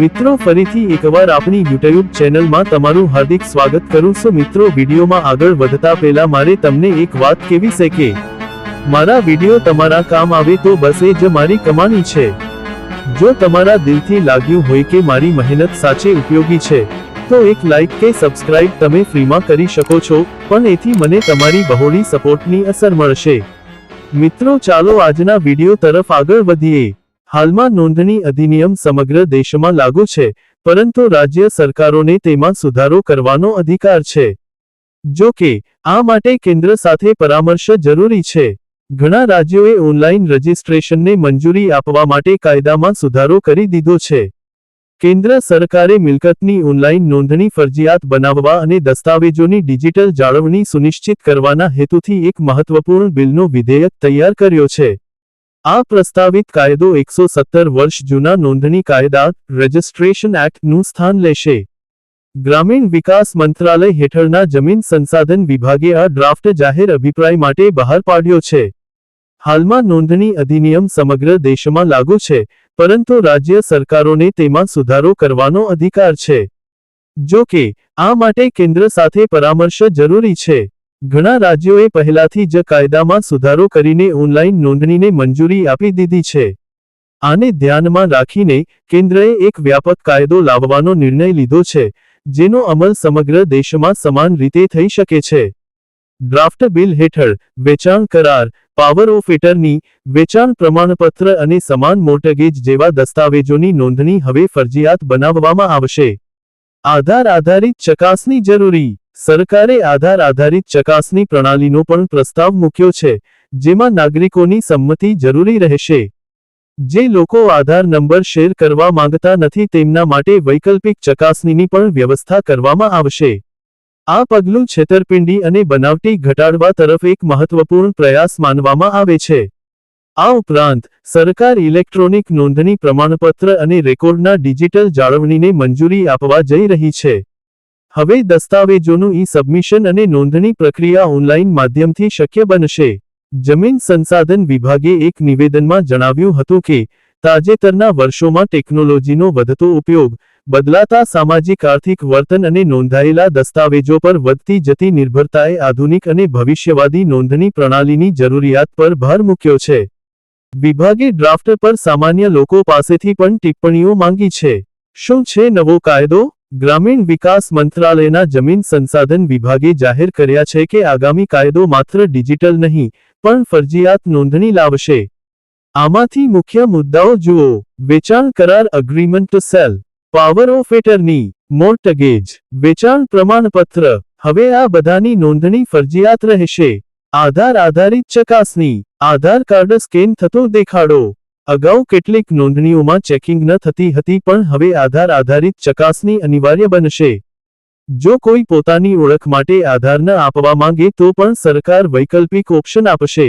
મિત્રો, ફરીથી એકવાર આપણી યુટ્યુબ ચેનલમાં તમારું હાર્દિક સ્વાગત કરું છું. મિત્રો, વિડીયોમાં આગળ વધતા પહેલા મારે તમને એક વાત કેવી છે કે, મારા વીડિયો તમારા કામ આવે તો બસ એ જ મારી કમાણી છે. જો તમારા દિલથી લાગ્યું હોય કે મારી મહેનત સાચે ઉપયોગી છે, તો એક લાઈક કે સબસ્ક્રાઇબ તમે ફ્રીમાં કરી શકો છો, પણ એથી મને તમારી બહોળી સપોર્ટની અસર મળશે. મિત્રો, ચાલો આજના વીડિયો તરફ આગળ વધીએ. હાલમાં નોંધણી અધિનિયમ સમગ્ર દેશમાં લાગુ છે, પરંતુ રાજ્ય સરકારોને તેમાં સુધારો કરવાનો અધિકાર છે. જો કે, આ માટે કેન્દ્ર સાથે પરામર્શ જરૂરી છે. ઘણા રાજ્યોએ ઓનલાઈન રજિસ્ટ્રેશનને મંજૂરી આપવા માટે કાયદામાં સુધારો કરી દીધો છે. કેન્દ્ર સરકારે મિલકતની ઓનલાઇન નોંધણી ફરજિયાત બનાવવા અને દસ્તાવેજોની ડિજિટલ જાળવણી સુનિશ્ચિત કરવાના હેતુથી એક મહત્વપૂર્ણ બિલનો વિધેયક તૈયાર કર્યો છે. આ પ્રસ્તાવિત કાયદો એકસો સત્તર વર્ષ જૂના નોંધણી કાયદા રજિસ્ટ્રેશન એક્ટનું સ્થાન લેશે. ગ્રામીણ વિકાસ મંત્રાલય હેઠળના જમીન સંસાધન વિભાગે આ ડ્રાફ્ટ જાહેર અભિપ્રાય માટે બહાર પાડ્યો છે. હાલમાં નોંધણી અધિનિયમ સમગ્ર દેશમાં લાગુ છે, પરંતુ રાજ્ય સરકારોને તેમાં સુધારો કરવાનો અધિકાર છે. જો કે, આ માટે કેન્દ્ર સાથે પરામર્શ જરૂરી છે. ઘણા રાજ્યોએ પહેલાથી જ કાયદામાં સુધારો કરીને ઓનલાઈન નોંધણીને મંજૂરી આપી દીધી છે. આને ધ્યાનમાં રાખીને કેન્દ્રએ એક વ્યાપક કાયદો લાવવાનો નિર્ણય લીધો છે, જેનો અમલ સમગ્ર દેશમાં સમાન રીતે થઈ શકે છે. ડ્રાફ્ટ બિલ હેઠળ વેચાણ કરાર, પાવર ઓફ એટર્ની, વેચાણ પ્રમાણપત્ર અને સમાન મોર્ટગેજ જેવા દસ્તાવેજોની નોંધણી હવે ફરજિયાત બનાવવામાં આવશે. આધાર આધારિત ચકાસણી જરૂરી સરકારે આધાર આધારિત ચકાસણી પ્રણાલીનો પણ પ્રસ્તાવ મૂક્યો છે, જેમાં નાગરિકોની સંમતિ જરૂરી રહેશે. જે લોકો આધાર નંબર શેર કરવા માંગતા નથી તેમના માટે વૈકલ્પિક ચકાસણીની પણ વ્યવસ્થા કરવામાં આવશે. આ પગલું છેતરપિંડી અને બનાવટી ઘટાડવા તરફ એક મહત્વપૂર્ણ પ્રયાસ માનવામાં આવે છે. આ ઉપરાંત, સરકાર ઇલેક્ટ્રોનિક નોંધણી પ્રમાણપત્ર અને રેકોર્ડના ડિજિટલ જાળવણીને મંજૂરી આપવા જઈ રહી છે. હવે દસ્તાવેજોનું ઈ સબમિશન અને નોંધણી પ્રક્રિયા ઓનલાઈન માધ્યમથી શક્ય બનશે. જમીન સંસાધન વિભાગે એક નિવેદનમાં જણાવ્યું હતું કે, તાજેતરના વર્ષોમાં ટેકનોલોજીનો વધતો ઉપયોગ, બદલાતા સામાજિક આર્થિક વર્તન અને નોંધાયેલા દસ્તાવેજો પર વધતી જતી નિર્ભરતાએ આધુનિક અને ભવિષ્યવાદી નોંધણી પ્રણાલીની જરૂરિયાત પર ભાર મૂક્યો છે. વિભાગે ડ્રાફ્ટ પર સામાન્ય લોકો પાસેથી પણ ટિપ્પણીઓ માંગી છે. શું છે નવો કાયદો? ગ્રામીણ વિકાસ મંત્રાલયના જમીન સંસાધન વિભાગે જાહેર કર્યા છે કે આગામી કાયદો માત્ર ડિજિટલ નહીં, પણ ફરજિયાત નોંધણી લાવશે. આમાંથી મુખ્ય મુદ્દાઓ જુઓ. વેચાણ કરાર agreement to sale power of attorney mortgage વેચાણ પ્રમાણપત્ર. હવે આ બધાની નોંધણી ફરજિયાત રહેશે. આધાર આધારિત ચકાસણી. આધાર કાર્ડ સ્કેન થતો દેખાડો. અગાઉ કેટલીક નોંધણીઓમાં ચેકિંગ ન થતી હતી પણ હવે આધાર આધારિત ચકાસણી અનિવાર્ય બનશે. જો કોઈ પોતાની ઓળખ માટે આધાર ન આપવા માંગે તો પણ સરકાર વૈકલ્પિક ઓપ્શન આપશે.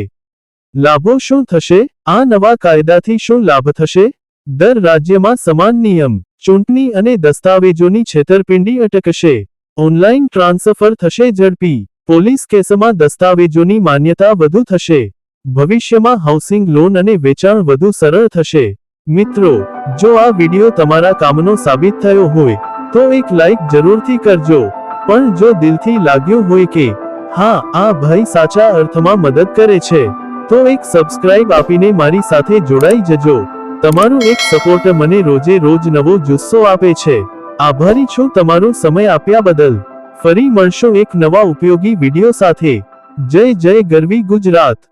લાભો શું થશે? આ નવા કાયદાથી શું લાભ થશે? દર રાજ્યમાં સમાન નિયમ, ચૂંટણી અને દસ્તાવેજોની છેતરપિંડી અટકશે. ઓનલાઈન ટ્રાન્સફર થશે ઝડપી. પોલીસ કેસમાં દસ્તાવેજોની માન્યતા વધુ થશે. ભવિષ્યમાં હાઉસિંગ લોન અને વેચાણ વધુ સરળ થશે. મિત્રો, જો આ વિડિયો તમારા કામનો સાબિત થયો હોય, તો એક લાઈક જરૂરથી કરજો. પણ જો દિલથી લાગ્યું હોય કે, હા, આ ભાઈ સાચા અર્થમાં મદદ કરે છે, તો એક સબસ્ક્રાઇબ આપીને મારી સાથે જોડાઈ જજો. તમારું એક સપોર્ટ મને રોજે રોજ નવો જુસ્સો આપે છે. આભારી છું તમારો સમય આપ્યા બદલ. ફરી મળશો એક નવા ઉપયોગી વિડિયો સાથે. જય જય ગરવી ગુજરાત.